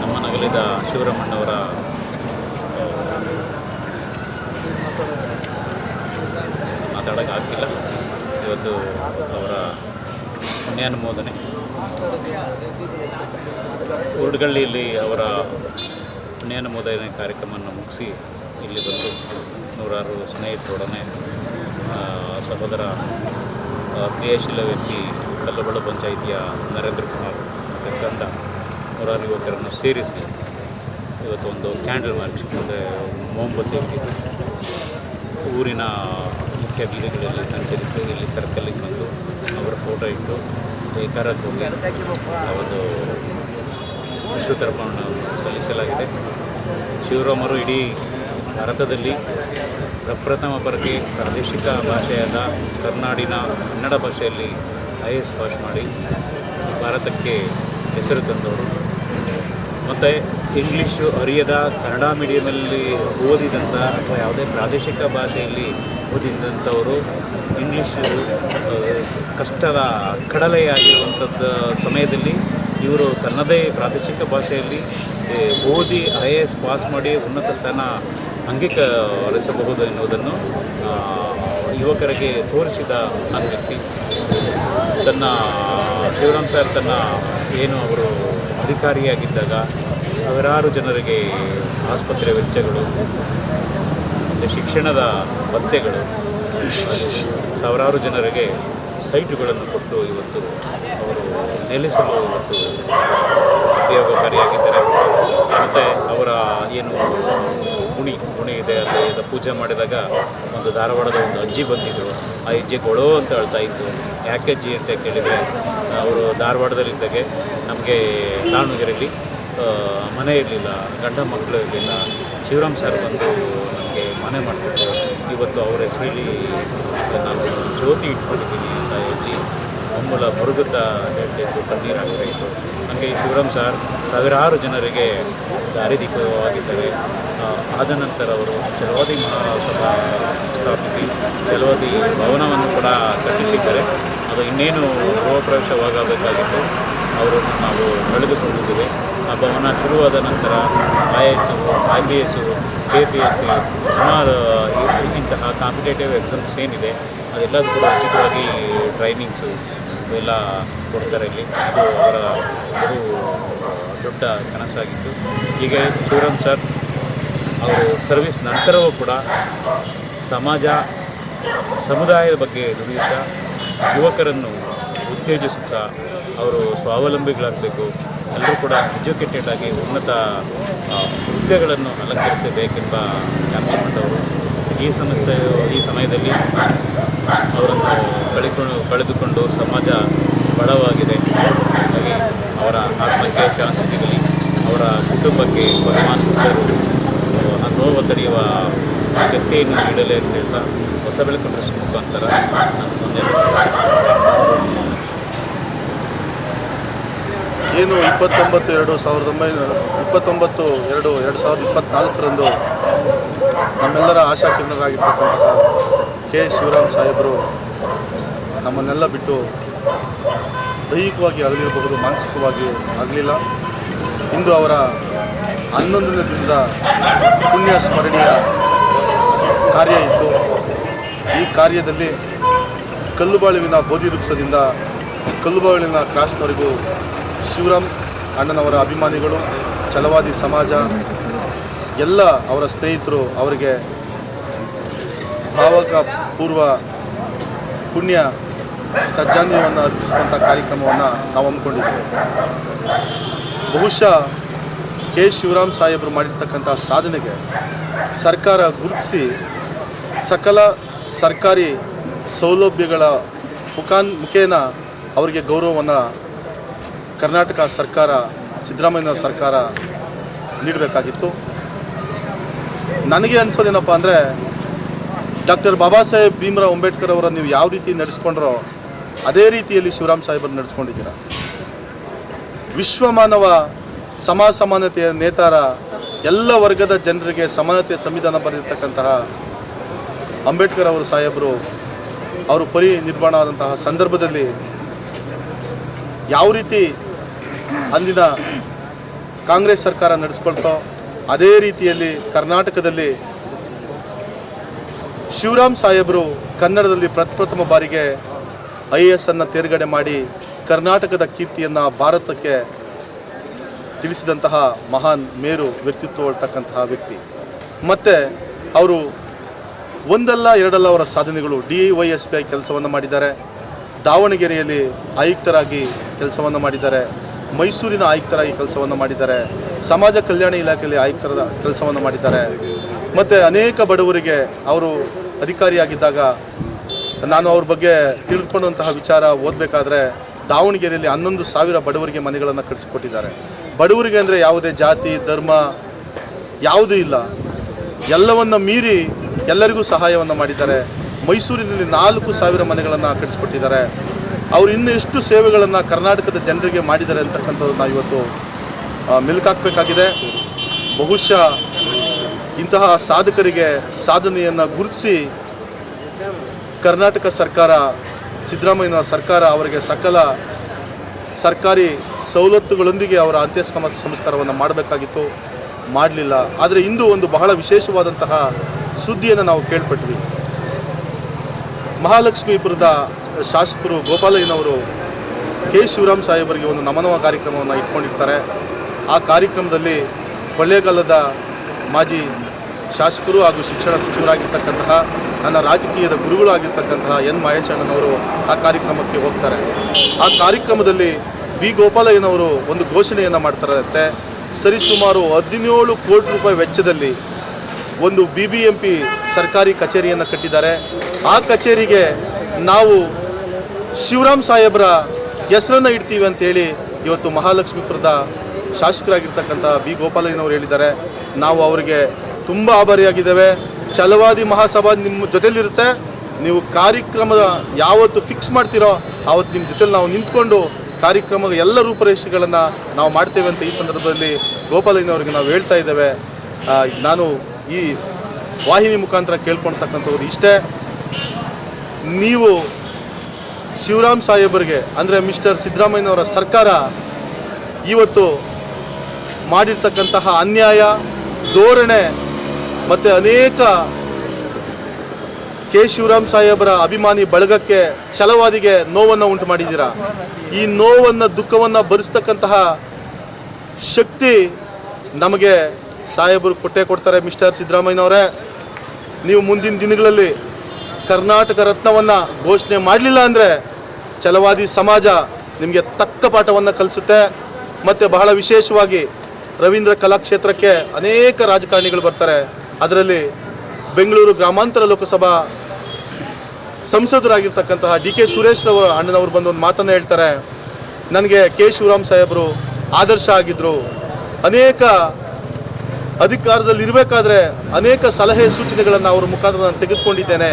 ನಮ್ಮ ನಗಲಿದ ಶಿವರಾಮಣ್ಣವರ ಮಾತಾಡೋಕ್ಕಾಗ್ತಿಲ್ಲ ಇವತ್ತು ಅವರ ಪುಣ್ಯಾನುಮೋದನೆ. ಉರ್ಡ್ಗಳ್ಳಿಯಲ್ಲಿ ಅವರ ಪುಣ್ಯಾನುಮೋದನೆ ಕಾರ್ಯಕ್ರಮವನ್ನು ಮುಗಿಸಿ ಇಲ್ಲಿ ಬಂದು ನೂರಾರು ಸ್ನೇಹಿತರೊಡನೆ ಸಹೋದರ ಕ್ರಿಯಾಶೀಲ ವ್ಯಕ್ತಿ ಕಲ್ಲಬಳ್ಳ ಪಂಚಾಯಿತಿಯ ನರೇಂದ್ರ ಕುಮಾರ್ ಮತ್ತು ಚಂದ ನೂರಾರು ಯುವಕರನ್ನು ಸೇರಿಸಿ ಇವತ್ತು ಒಂದು ಕ್ಯಾಂಡಲ್ ಮಾರ್ಚ್ ಅಂದರೆ ಮೊಂಬತ್ತಿ ಊರಿನ ಮುಖ್ಯ ಬೀದಿಗಳಲ್ಲಿ ಸಂಚರಿಸಿ ಇಲ್ಲಿ ಸರ್ಕಲ್ಲಿಗೆ ಬಂದು ಅವರ ಫೋಟೋ ಇಟ್ಟು ಜೈಕಾರ ಒಂದು ವಿಶ್ವತರ್ಪಣವನ್ನು ಸಲ್ಲಿಸಲಾಗಿದೆ. ಶಿವರಾಮರು ಇಡೀ ಭಾರತದಲ್ಲಿ ಪ್ರಪ್ರಥಮ ಬರಕೆ ಪ್ರಾದೇಶಿಕ ಭಾಷೆಯಾದ ಕರ್ನಾಡಿನ ಕನ್ನಡ ಭಾಷೆಯಲ್ಲಿ ಐ ಎಸ್ ಪಾಸ್ ಮಾಡಿ ಭಾರತಕ್ಕೆ ಹೆಸರು ತಂದವರು. ಮತ್ತು ಇಂಗ್ಲೀಷು ಅರಿಯದ ಕನ್ನಡ ಮೀಡಿಯಮಲ್ಲಿ ಓದಿದಂಥ ಅಥವಾ ಯಾವುದೇ ಪ್ರಾದೇಶಿಕ ಭಾಷೆಯಲ್ಲಿ ಓದಿದಂಥವರು ಇಂಗ್ಲೀಷು ಕಷ್ಟದ ಕಡಲೆಯಾಗಿರುವಂಥದ್ದು ಸಮಯದಲ್ಲಿ ಇವರು ತನ್ನದೇ ಪ್ರಾದೇಶಿಕ ಭಾಷೆಯಲ್ಲಿ ಓದಿ ಐ ಎ ಎಸ್ ಪಾಸ್ ಮಾಡಿ ಉನ್ನತ ಸ್ಥಾನ ಅಂಗೀಕರಿಸಬಹುದು ಎನ್ನುವುದನ್ನು ಯುವಕರಿಗೆ ತೋರಿಸಿದ ಆ ವ್ಯಕ್ತಿ. ತನ್ನ, ಶಿವರಾಮ್ ಸರ್ ತನ್ನ ಏನು ಅವರು ಅಧಿಕಾರಿಯಾಗಿದ್ದಾಗ ಸಾವಿರಾರು ಜನರಿಗೆ ಆಸ್ಪತ್ರೆ ವೆಚ್ಚಗಳು, ಮತ್ತು ಶಿಕ್ಷಣದ ಭತ್ಯೆಗಳು, ಸಾವಿರಾರು ಜನರಿಗೆ ಸೈಟುಗಳನ್ನು ಕೊಟ್ಟು ಇವತ್ತು ಅವರು ನೆಲೆಸಲು ಇವತ್ತು ಉಪಯೋಗಕಾರಿಯಾಗಿದ್ದಾರೆ ಮತ್ತು ಅವರ ಏನು ಗುಣಿ ಗುಣಿ ಇದೆ ಅಲ್ಲಿ ಪೂಜೆ ಮಾಡಿದಾಗ ಒಂದು ಧಾರವಾಡದ ಒಂದು ಅಜ್ಜಿ ಬಂದಿದ್ದರು ಆ ಅಜ್ಜಿ ಕೊಡೋ ಅಂತ ಹೇಳ್ತಾ ಇತ್ತು ಯಾಕೆ ಜಿ ಅಂತ ಕೇಳಿದರೆ ಅವರು ಧಾರವಾಡದಲ್ಲಿದ್ದಾಗೆ ನಮಗೆ ದಾವಣಗೆರೆಯಲ್ಲಿ ಮನೆ ಇರಲಿಲ್ಲ ಗಂಡ ಮಕ್ಕಳು ಇರಲಿಲ್ಲ. ಶಿವರಾಮ್ ಸರ್ ಬಂದು ನಮಗೆ ಮನೆ ಮಾಡಿಕೊಟ್ರು ಇವತ್ತು ಅವರ ಹೆಸರಲ್ಲಿ ನಾನು ಜ್ಯೋತಿ ಇಟ್ಕೊಂಡಿದ್ದೀನಿ ಅಂತ ಹೇಳಿ ಮೊಮ್ಮಲ ಮುರುಗುತ್ತಾ ಹೇಳ್ತಿದ್ದು ಕಣ್ಣೀರು ಹಾಕ್ತಾಯಿತ್ತು ನನಗೆ ಶಿವರಾಮ್ ಸರ್ ಸಾವಿರಾರು ಜನರಿಗೆ ದಾರಿದೀಪವಾಗಿದ್ದಾರೆ. ಆ, ಆದ ನಂತರ ಅವರು ಚಲವಾದಿ ಮಹಾಸಭಾ ಸ್ಥಾಪಿಸಿ ಚಲವಾದಿ ಭವನವನ್ನು ಕೂಡ ಕಟ್ಟಿಸಿದ್ದಾರೆ. ಅದು ಇನ್ನೇನು ಗೃಹ ಪ್ರವೇಶವಾಗಬೇಕಾಗಿತ್ತು ಅವರನ್ನು ನಾವು ಕಳೆದುಕೊಂಡಿದ್ದೇವೆ. ಆ ಭವನ ಶುರುವಾದ ನಂತರ I A S I B S K P S C ಸುಮಾರು ಇಂತಹ ಕಾಂಪಿಟೇಟಿವ್ ಎಕ್ಸಾಮ್ಸ್ ಏನಿದೆ, ಅದೆಲ್ಲದೂ ಕೂಡ ಉಚಿತವಾಗಿ ಟ್ರೈನಿಂಗ್ಸು ಎಲ್ಲ ಕೊಡ್ತಾರೆ ಇಲ್ಲಿ. ಅದು ಅವರ ಬಹು ದೊಡ್ಡ ಕನಸಾಗಿತ್ತು. ಹೀಗೆ ಶಿವರಾಮ್ ಸರ್, ಅವರು ಸರ್ವಿಸ್ ನಂತರವೂ ಕೂಡ ಸಮಾಜ, ಸಮುದಾಯದ ಬಗ್ಗೆ ದುಡಿಯುತ್ತಾ ಯುವಕರನ್ನು ಉತ್ತೇಜಿಸುತ್ತಾ ಅವರು ಸ್ವಾವಲಂಬಿಗಳಾಗಬೇಕು. ಎಲ್ಲರೂ ಕೂಡ ಎಜುಕೇಟೆಡ್ ಆಗಿ ಉನ್ನತ ಹುದ್ದೆಗಳನ್ನು ಅಲಂಕರಿಸಬೇಕೆಂಬ ಕನಸುಕೊಂಡವರು ಈ ಸಂಸ್ಥೆ, ಈ ಸಮಯದಲ್ಲಿ ಅವರನ್ನು ಕಳೆದುಕೊಂಡು ಕಳೆದುಕೊಂಡು ಸಮಾಜ ಬಡವಾಗಿದೆ. ಹಾಗಾಗಿ ಅವರ ಆತ್ಮಕ್ಕೆ ಶಾಂತಿ ಸಿಗಲಿ. ಅವರ ಕುಟುಂಬಕ್ಕೆ ಭಗವಾನ್ ಬುದ್ಧರು ನೋವು ತಡೆಯುವ ಶಕ್ತಿಯನ್ನು ನೀಡಲಿ ಅಂತ ಹೇಳ್ತಾ ಹೊಸ ಬೆಳಕು ಮುಖಾಂತರ ಏನು ಇಪ್ಪತ್ತೊಂಬತ್ತು ಎರಡು ಸಾವಿರದ ಒಂಬೈನೂರ ಇಪ್ಪತ್ತೊಂಬತ್ತು ಎರಡು ಎರಡು ಸಾವಿರದ ಇಪ್ಪತ್ತ್ನಾಲ್ಕರಂದು ನಮ್ಮೆಲ್ಲರ ಆಶಾಕಿರಣರಾಗಿರ್ತಕ್ಕಂತಹ ಕೆ ಶಿವರಾಮ್ ಸಾಹೇಬರು ನಮ್ಮನ್ನೆಲ್ಲ ಬಿಟ್ಟು ದೈಹಿಕವಾಗಿ ಅಗಲಿರಬಹುದು ಮಾನಸಿಕವಾಗಿ ಆಗಲಿಲ್ಲ ಇಂದು ಅವರ ಹನ್ನೊಂದನೇ ದಿನದ ಪುಣ್ಯ ಸ್ಮರಣೀಯ ಕಾರ್ಯ ಇತ್ತು. ಈ ಕಾರ್ಯದಲ್ಲಿ ಕಲ್ಲುಬಾಳುವಿನ ಬೋಧಿ ವೃಕ್ಷದಿಂದ ಕಲ್ಲುಬಾಳುವಿನ ಕ್ರಾಸ್ನವರೆಗೂ ಶಿವರಾಮ್ ಅಣ್ಣನವರ ಅಭಿಮಾನಿಗಳು, ಛಲವಾದಿ ಸಮಾಜ, ಎಲ್ಲ ಅವರ ಸ್ನೇಹಿತರು ಅವರಿಗೆ ಭಾವಕ ಪೂರ್ವ ಪುಣ್ಯ ಶ್ರದ್ಧಾಂಜಲಿಯನ್ನು ಅರ್ಪಿಸುವಂಥ ಕಾರ್ಯಕ್ರಮವನ್ನು ನಾವು ಹಮ್ಮಿಕೊಂಡಿದ್ದೇವೆ. ಬಹುಶಃ ಕೆ. ಶಿವರಾಮ್ ಸಾಹೇಬರು ಮಾಡಿರ್ತಕ್ಕಂಥ ಸಾಧನೆಗೆ ಸರ್ಕಾರ ಗುರುತಿಸಿ ಸಕಲ ಸರ್ಕಾರಿ ಸೌಲಭ್ಯಗಳ ಮುಖಾನ್, ಮುಖೇನ ಅವರಿಗೆ ಗೌರವವನ್ನು ಕರ್ನಾಟಕ ಸರ್ಕಾರ ಸಿದ್ದರಾಮಯ್ಯ ಸರ್ಕಾರ ನೀಡಬೇಕಾಗಿತ್ತು. ನನಗೆ ಅನ್ಸೋದೇನಪ್ಪ ಅಂದರೆ, ಡಾಕ್ಟರ್ ಬಾಬಾ ಸಾಹೇಬ್ ಭೀಮರಾವ್ ಅಂಬೇಡ್ಕರ್ ಅವರ ನೀವು ಯಾವ ರೀತಿ ನಡೆಸ್ಕೊಂಡ್ರೋ ಅದೇ ರೀತಿಯಲ್ಲಿ ಶಿವರಾಮ್ ಸಾಹೇಬರು ನಡೆಸ್ಕೊಂಡಿದ್ದೀರ. ವಿಶ್ವಮಾನವ ಸಮ ಸಮಾನತೆಯ ನೇತಾರ ಎಲ್ಲ ವರ್ಗದ ಜನರಿಗೆ ಸಮಾನತೆ ಸಂವಿಧಾನ ಬರೆದಿರ್ತಕ್ಕಂತಹ ಅಂಬೇಡ್ಕರ್ ಅವರು ಸಾಹೇಬರು ಅವರು ಪರಿ ನಿರ್ಮಾಣ ಆದಂತಹ ಸಂದರ್ಭದಲ್ಲಿ ಯಾವ ರೀತಿ ಅಂದಿನ ಕಾಂಗ್ರೆಸ್ ಸರ್ಕಾರ ನಡೆಸ್ಕೊಳ್ತೋ ಅದೇ ರೀತಿಯಲ್ಲಿ ಕರ್ನಾಟಕದಲ್ಲಿ ಶಿವರಾಮ್ ಸಾಹೇಬರು ಕನ್ನಡದಲ್ಲಿ ಪ್ರಪ್ರಥಮ ಬಾರಿಗೆ ಐ ಎ ಎಸ್ ಅನ್ನು ತೇರ್ಗಡೆ ಮಾಡಿ ಕರ್ನಾಟಕದ ಕೀರ್ತಿಯನ್ನು ಭಾರತಕ್ಕೆ ತಿಳಿಸಿದಂತಹ ಮಹಾನ್ ಮೇರು ವ್ಯಕ್ತಿತ್ವ ಇರ್ತಕ್ಕಂತಹ ವ್ಯಕ್ತಿ. ಮತ್ತು ಅವರು ಒಂದಲ್ಲ ಎರಡಲ್ಲ ಅವರ ಸಾಧನೆಗಳು ಡಿ ವೈ ಎಸ್ ಪಿ ಕೆಲಸವನ್ನು ಮಾಡಿದ್ದಾರೆ. ದಾವಣಗೆರೆಯಲ್ಲಿ ಆಯುಕ್ತರಾಗಿ ಕೆಲಸವನ್ನು ಮಾಡಿದ್ದಾರೆ. ಮೈಸೂರಿನ ಆಯುಕ್ತರಾಗಿ ಕೆಲಸವನ್ನು ಮಾಡಿದ್ದಾರೆ. ಸಮಾಜ ಕಲ್ಯಾಣ ಇಲಾಖೆಯಲ್ಲಿ ಆಯುಕ್ತರ ಕೆಲಸವನ್ನು ಮಾಡಿದ್ದಾರೆ. ಮತ್ತು ಅನೇಕ ಬಡವರಿಗೆ ಅವರು ಅಧಿಕಾರಿಯಾಗಿದ್ದಾಗ ನಾನು ಅವ್ರ ಬಗ್ಗೆ ತಿಳಿದುಕೊಂಡಂತಹ ವಿಚಾರ ಓದಬೇಕಾದ್ರೆ ದಾವಣಗೆರೆಯಲ್ಲಿ ಹನ್ನೊಂದು ಸಾವಿರ ಬಡವರಿಗೆ ಮನೆಗಳನ್ನು ಕಟ್ಟಿಸಿಕೊಟ್ಟಿದ್ದಾರೆ. ಬಡವರಿಗೆ ಅಂದರೆ ಯಾವುದೇ ಜಾತಿ, ಧರ್ಮ ಯಾವುದೂ ಇಲ್ಲ. ಎಲ್ಲವನ್ನು ಮೀರಿ ಎಲ್ಲರಿಗೂ ಸಹಾಯವನ್ನು ಮಾಡಿದ್ದಾರೆ. ಮೈಸೂರಿನಲ್ಲಿ ನಾಲ್ಕು ಸಾವಿರ ಮನೆಗಳನ್ನು ಕಟ್ಟಿಸ್ಕೊಟ್ಟಿದ್ದಾರೆ. ಅವರು ಇನ್ನೆಷ್ಟು ಸೇವೆಗಳನ್ನು ಕರ್ನಾಟಕದ ಜನರಿಗೆ ಮಾಡಿದ್ದಾರೆ ಅಂತಕ್ಕಂಥದ್ದು ನಾವು ಇವತ್ತು ಮೆಲುಕಾಕಬೇಕಾಗಿದೆ ಬಹುಶಃ ಇಂತಹ ಸಾಧಕರಿಗೆ ಸಾಧನೆಯನ್ನು ಗುರುತಿಸಿ ಕರ್ನಾಟಕ ಸರ್ಕಾರ ಸಿದ್ದರಾಮಯ್ಯನ ಸರ್ಕಾರ ಅವರಿಗೆ ಸಕಲ ಸರ್ಕಾರಿ ಸವಲತ್ತುಗಳೊಂದಿಗೆ ಅವರ ಅಂತ್ಯ ಸಂಸ್ಕಾರವನ್ನು ಮಾಡಬೇಕಾಗಿತ್ತು. ಮಾಡಲಿಲ್ಲ. ಆದರೆ ಇಂದು ಒಂದು ಬಹಳ ವಿಶೇಷವಾದಂತಹ ಸುದ್ದಿಯನ್ನು ನಾವು ಕೇಳ್ಪಟ್ವಿ. ಮಹಾಲಕ್ಷ್ಮೀಪುರದ ಶಾಸಕರು ಗೋಪಾಲಯ್ಯನವರು ಕೆ. ಶಿವರಾಮ್ ಸಾಹೇಬರಿಗೆ ಒಂದು ನಮನವ ಕಾರ್ಯಕ್ರಮವನ್ನು ಇಟ್ಕೊಂಡಿರ್ತಾರೆ. ಆ ಕಾರ್ಯಕ್ರಮದಲ್ಲಿ ಕೊಳ್ಳೇಗಾಲದ ಮಾಜಿ ಶಾಸಕರು ಹಾಗೂ ಶಿಕ್ಷಣ ಸಚಿವರಾಗಿರ್ತಕ್ಕಂತಹ, ನನ್ನ ರಾಜಕೀಯದ ಗುರುಗಳು ಆಗಿರ್ತಕ್ಕಂತಹ ಎನ್. ಮಹೇಶಣ್ಣನವರು ಆ ಕಾರ್ಯಕ್ರಮಕ್ಕೆ ಹೋಗ್ತಾರೆ. ಆ ಕಾರ್ಯಕ್ರಮದಲ್ಲಿ ಬಿ ಗೋಪಾಲಯ್ಯನವರು ಒಂದು ಘೋಷಣೆಯನ್ನು ಮಾಡ್ತಾರಂತೆ. ಸರಿಸುಮಾರು ಹದಿನೇಳು ಕೋಟಿ ರೂಪಾಯಿ ವೆಚ್ಚದಲ್ಲಿ ಒಂದು ಬಿ ಬಿ ಎಂ ಪಿ ಸರ್ಕಾರಿ ಕಚೇರಿಯನ್ನು ಕಟ್ಟಿದ್ದಾರೆ. ಆ ಕಚೇರಿಗೆ ನಾವು ಶಿವರಾಮ್ ಸಾಹೇಬರ ಹೆಸರನ್ನು ಇಡ್ತೀವಿ ಅಂತೇಳಿ ಇವತ್ತು ಮಹಾಲಕ್ಷ್ಮೀಪುರದ ಶಾಸಕರಾಗಿರ್ತಕ್ಕಂಥ ಬಿ ಗೋಪಾಲಯ್ಯನವರು ಹೇಳಿದ್ದಾರೆ. ನಾವು ಅವರಿಗೆ ತುಂಬ ಆಭಾರಿಯಾಗಿದ್ದೇವೆ. ಛಲವಾದಿ ಮಹಾಸಭಾ ನಿಮ್ಮ ಜೊತೆಲಿರುತ್ತೆ. ನೀವು ಕಾರ್ಯಕ್ರಮದ ಯಾವತ್ತು ಫಿಕ್ಸ್ ಮಾಡ್ತೀರೋ ಆವತ್ತು ನಿಮ್ಮ ಜೊತೆಲಿ ನಾವು ನಿಂತ್ಕೊಂಡು ಕಾರ್ಯಕ್ರಮದ ಎಲ್ಲ ರೂಪರೇಷೆಗಳನ್ನು ನಾವು ಮಾಡ್ತೇವೆ ಅಂತ ಈ ಸಂದರ್ಭದಲ್ಲಿ ಗೋಪಾಲಯ್ಯನವರಿಗೆ ನಾವು ಹೇಳ್ತಾ ಇದ್ದೇವೆ. ನಾನು ಈ ವಾಹಿನಿ ಮುಖಾಂತರ ಕೇಳ್ಕೊಳ್ತಕ್ಕಂಥವ್ರು ಇಷ್ಟೇ. ನೀವು ಶಿವರಾಮ್ ಸಾಹೇಬರಿಗೆ, ಅಂದರೆ ಮಿಸ್ಟರ್ ಸಿದ್ದರಾಮಯ್ಯನವರ ಸರ್ಕಾರ ಇವತ್ತು ಮಾಡಿರ್ತಕ್ಕಂತಹ ಅನ್ಯಾಯ, ಧೋರಣೆ ಮತ್ತು ಅನೇಕ ಕೆ ಶಿವರಾಮ್ ಸಾಹೇಬರ ಅಭಿಮಾನಿ ಬಳಗಕ್ಕೆ ಛಲವಾದಿಗೆ ನೋವನ್ನು ಉಂಟು ಮಾಡಿದ್ದೀರಾ? ಈ ನೋವನ್ನು, ದುಃಖವನ್ನು ಭರಿಸ್ತಕ್ಕಂತಹ ಶಕ್ತಿ ನಮಗೆ ಸಾಹೇಬರು ಕೊಟ್ಟೆ ಕೊಡ್ತಾರೆ ಮಿಸ್ಟರ್ ಸಿದ್ದರಾಮಯ್ಯನವರೇ. ನೀವು ಮುಂದಿನ ದಿನಗಳಲ್ಲಿ ಕರ್ನಾಟಕ ರತ್ನವನ್ನು ಘೋಷಣೆ ಮಾಡಲಿಲ್ಲ ಅಂದರೆ ಛಲವಾದಿ ಸಮಾಜ ನಿಮಗೆ ತಕ್ಕ ಪಾಠವನ್ನು ಕಲಿಸುತ್ತೆ. ಮತ್ತು ಬಹಳ ವಿಶೇಷವಾಗಿ ರವೀಂದ್ರ ಕಲಾಕ್ಷೇತ್ರಕ್ಕೆ ಅನೇಕ ರಾಜಕಾರಣಿಗಳು ಬರ್ತಾರೆ. ಅದರಲ್ಲಿ ಬೆಂಗಳೂರು ಗ್ರಾಮಾಂತರ ಲೋಕಸಭಾ ಸಂಸದರಾಗಿರ್ತಕ್ಕಂತಹ ಡಿ ಕೆ ಸುರೇಶ್ ರವರ ಅಣ್ಣನವರು ಬಂದು ಒಂದು ಮಾತನ್ನು ಹೇಳ್ತಾರೆ. ನನಗೆ ಕೆ ಶಿವರಾಮ್ ಸಾಹೇಬರು ಆದರ್ಶ ಆಗಿದ್ದರು ಅನೇಕ ಅಧಿಕಾರದಲ್ಲಿ ಇರಬೇಕಾದ್ರೆ ಅನೇಕ ಸಲಹೆ ಸೂಚನೆಗಳನ್ನು ಅವರ ಮುಖಾಂತರ ನಾನು ತೆಗೆದುಕೊಂಡಿದ್ದೇನೆ.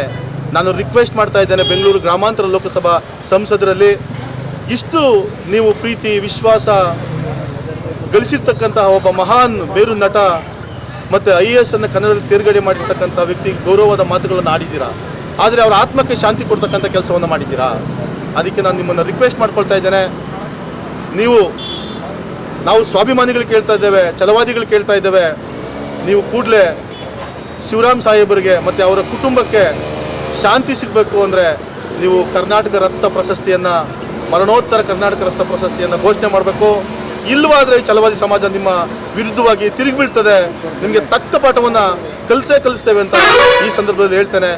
ನಾನು ರಿಕ್ವೆಸ್ಟ್ ಮಾಡ್ತಾ ಇದ್ದೇನೆ ಬೆಂಗಳೂರು ಗ್ರಾಮಾಂತರ ಲೋಕಸಭಾ ಸಂಸದರಲ್ಲಿ. ಇಷ್ಟು ನೀವು ಪ್ರೀತಿ, ವಿಶ್ವಾಸ ಗಳಿಸಿರ್ತಕ್ಕಂತಹ ಒಬ್ಬ ಮಹಾನ್ ಬೇರು ನಟ ಮತ್ತು ಐ ಎ ಎಸ್ ಅನ್ನು ಕನ್ನಡದಲ್ಲಿ ತೇರ್ಗಡೆ ಮಾಡಿರ್ತಕ್ಕಂಥ ವ್ಯಕ್ತಿಗೆ ಗೌರವದ ಮಾತುಗಳನ್ನು ಆಡಿದ್ದೀರಾ? ಆದರೆ ಅವರ ಆತ್ಮಕ್ಕೆ ಶಾಂತಿ ಕೊಡ್ತಕ್ಕಂಥ ಕೆಲಸವನ್ನು ಮಾಡಿದ್ದೀರಾ? ಅದಕ್ಕೆ ನಾನು ನಿಮ್ಮನ್ನು ರಿಕ್ವೆಸ್ಟ್ ಮಾಡ್ಕೊಳ್ತಾ ಇದ್ದೇನೆ. ನೀವು, ನಾವು ಸ್ವಾಭಿಮಾನಿಗಳು ಕೇಳ್ತಾ ಇದ್ದೇವೆ ಛಲವಾದಿಗಳು ಕೇಳ್ತಾ ಇದ್ದೇವೆ. ನೀವು ಕೂಡಲೇ ಶಿವರಾಮ್ ಸಾಹೇಬರಿಗೆ ಮತ್ತು ಅವರ ಕುಟುಂಬಕ್ಕೆ ಶಾಂತಿ ಸಿಗಬೇಕು ಅಂದರೆ ನೀವು ಕರ್ನಾಟಕ ರತ್ನ ಪ್ರಶಸ್ತಿಯನ್ನು, ಮರಣೋತ್ತರ ಕರ್ನಾಟಕ ರತ್ನ ಪ್ರಶಸ್ತಿಯನ್ನು ಘೋಷಣೆ ಮಾಡಬೇಕು. ಇಲ್ಲವಾದರೆ ಈ ಛಲವಾದಿ ಸಮಾಜ ನಿಮ್ಮ ವಿರುದ್ಧವಾಗಿ ತಿರುಗಿ ಬೀಳ್ತದೆ. ನಿಮಗೆ ತಕ್ಕ ಪಾಠವನ್ನು ಕಲಿಸೇ ಕಲಿಸ್ತೇವೆ ಅಂತ ಈ ಸಂದರ್ಭದಲ್ಲಿ ಹೇಳ್ತೇನೆ.